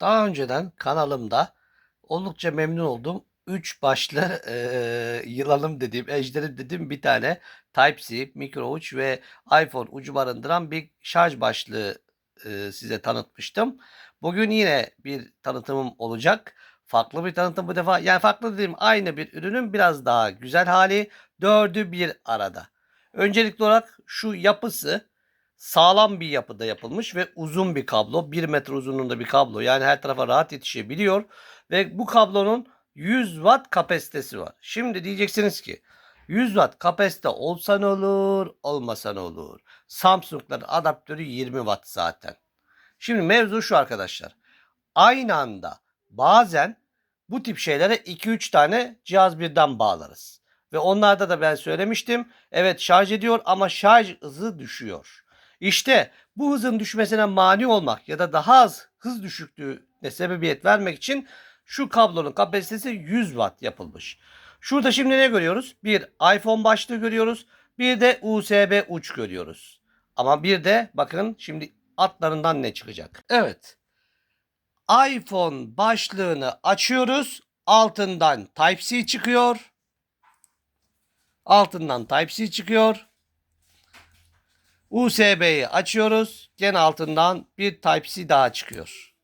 Daha önceden kanalımda oldukça memnun oldum. 3 başlı eee, yılanım dediğim, ejderim dediğim bir tane Type-C, mikro uç ve iPhone ucu barındıran bir şarj başlığı eee, size tanıtmıştım. Bugün yine bir tanıtımım olacak. Farklı bir tanıtım bu defa. Yani farklı dediğim aynı bir ürünün biraz daha güzel hali. Dördü bir arada. Öncelikli olarak şu yapısı sağlam bir yapıda yapılmış ve uzun bir kablo. 1 metre uzunluğunda bir kablo. Yani her tarafa rahat yetişebiliyor. Ve bu kablonun 100 watt kapasitesi var. Şimdi diyeceksiniz ki 100 watt kapasite olsa ne olur, olmasa ne olur? Samsung'ların adaptörü 20 watt zaten. Şimdi mevzu şu arkadaşlar. Aynı anda bazen bu tip şeylere 2-3 tane cihaz birden bağlarız. Ve onlarda da ben söylemiştim. Evet şarj ediyor ama şarj hızı düşüyor. İşte bu hızın düşmesine mani olmak ya da daha az hız düşüklüğüne sebebiyet vermek için şu kablonun kapasitesi 100 watt yapılmış. Şurada şimdi ne görüyoruz? Bir iPhone başlığı görüyoruz. Bir de USB uç görüyoruz. Ama bir de bakın şimdi altlarından ne çıkacak? Evet. iPhone başlığını açıyoruz. Altından Type-C çıkıyor. Altından Type-C çıkıyor. USB'yi açıyoruz. Gene altından bir Type-C daha çıkıyor.